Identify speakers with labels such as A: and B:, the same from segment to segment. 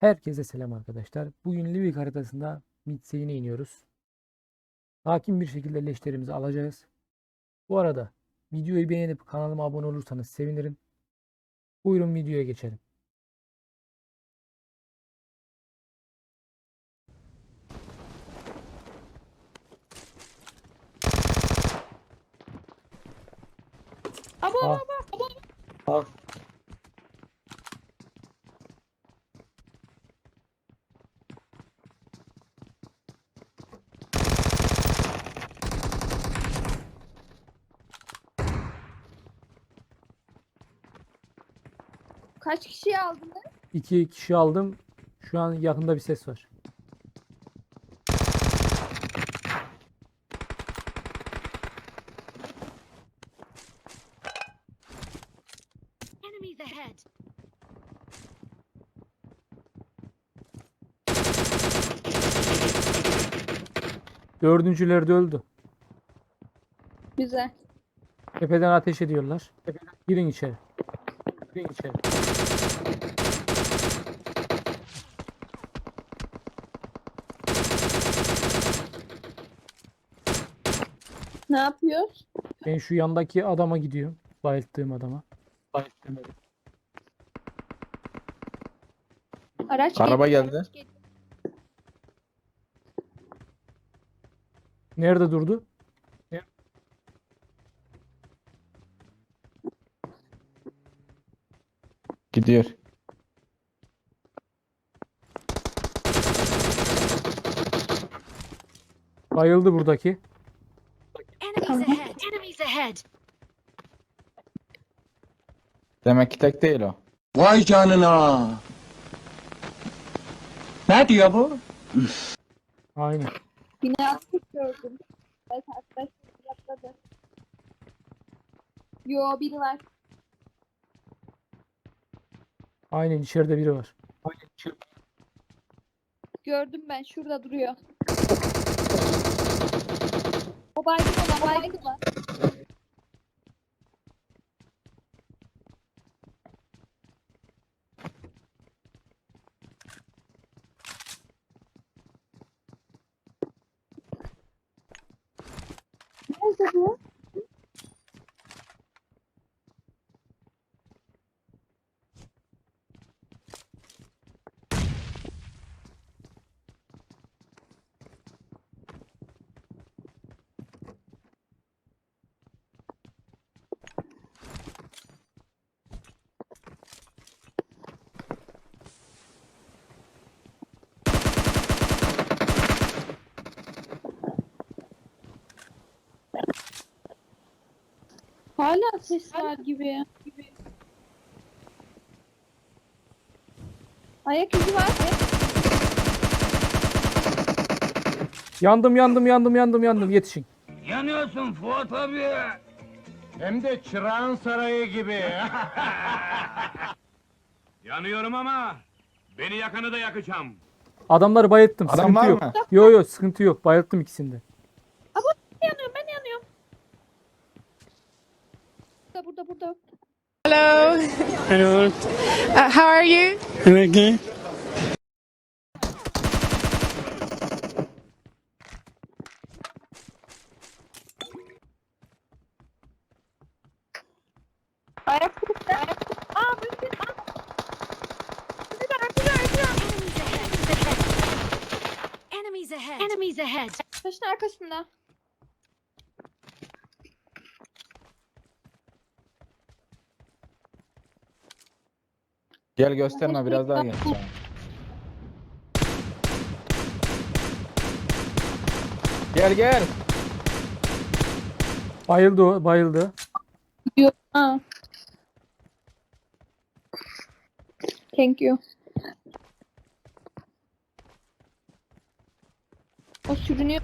A: Herkese selam arkadaşlar. Bugün Livik haritasında Midseyn'e iniyoruz. Sakin bir şekilde leşlerimizi alacağız. Bu arada videoyu beğenip kanalıma abone olursanız sevinirim. Buyurun videoya geçelim.
B: Abo abo abo. Kaç kişiyi aldın lan?
A: İki kişi aldım. Şu an yakında bir ses var. Dördüncüleri de öldü.
B: Güzel.
A: Tepeden ateş ediyorlar. Girin içeri. Girin içeri.
B: Ne yapıyoruz?
A: Ben şu yandaki adama gidiyorum. Bayılttığım adama. Bayılttığım adam.
B: Araç
C: Araba geldi.
B: araç geliyor.
A: Nerede durdu?
C: Gidiyor.
A: Bayıldı buradaki.
D: Enemies
B: Tamam.
D: ahead. Enemies ahead.
C: Demek ki tek değil o.
E: Vay canına. Ne diyor bu?
A: Aynen.
B: Binası gördüm. Evet arkadaşlar atladı. Yo biri var.
A: Aynen içeride biri var.
B: Gördüm ben şurada duruyor. O baygın olan baygın var. Nerede bu? Hala ses var gibi. Ayak izi var.
A: Yandım yandım yandım yandım yandım yetişin.
F: Yanıyorsun Fuat abi. Hem de çırağın sarayı gibi. Yanıyorum ama beni yakanı da yakacağım.
A: Adamları bayılttım.
C: Adam
A: sıkıntı
C: var
A: yok.
C: mı?
A: Yo yo sıkıntı yok. Bayılttım ikisini de.
B: Ben yanıyorum ben yanıyorum. Burada burada burada.
G: Hello.
H: Hello,
G: Uh, how are you?
H: okay.
B: Aa. Öldüler öldüler öldüler.
D: Enemies ahead. Enemies ahead.
B: Taşın arkasında.
C: Gel gösterme biraz daha gel. Gel gel.
A: Bayıldı o. Bayıldı.
B: Yok. Ha. Thank you. O sürünüyor.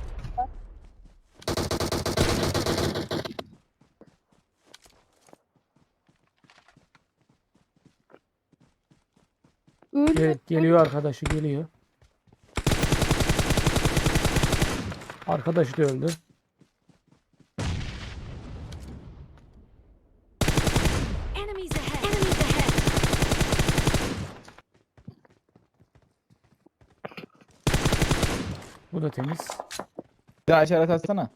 B: Öldü.
A: Evet geliyor arkadaşı geliyor. Arkadaşı da öldü. Bu da temiz.
C: Bir daha işaret atsana.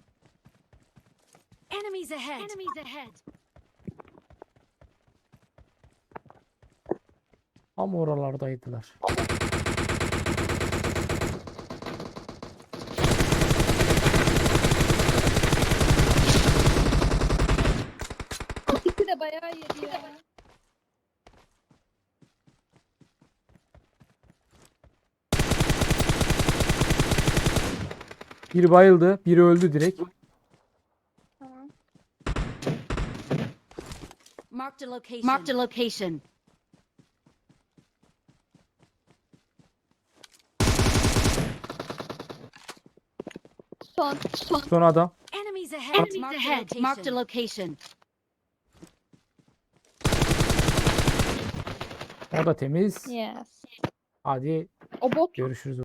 D: Enemies ahead. Enemies ahead.
A: Ama oralardaydılar.
B: İkisi de bayağı yedi ya.
A: Biri bayıldı, biri öldü direkt.
D: Marked a location. Marked a location.
B: Son. Son.
A: Son adam.
D: Enemies ahead. Enemies ahead. Marked a location.
A: O da temiz.
B: Yes.
A: Hadi
B: O bot
A: görüşürüz.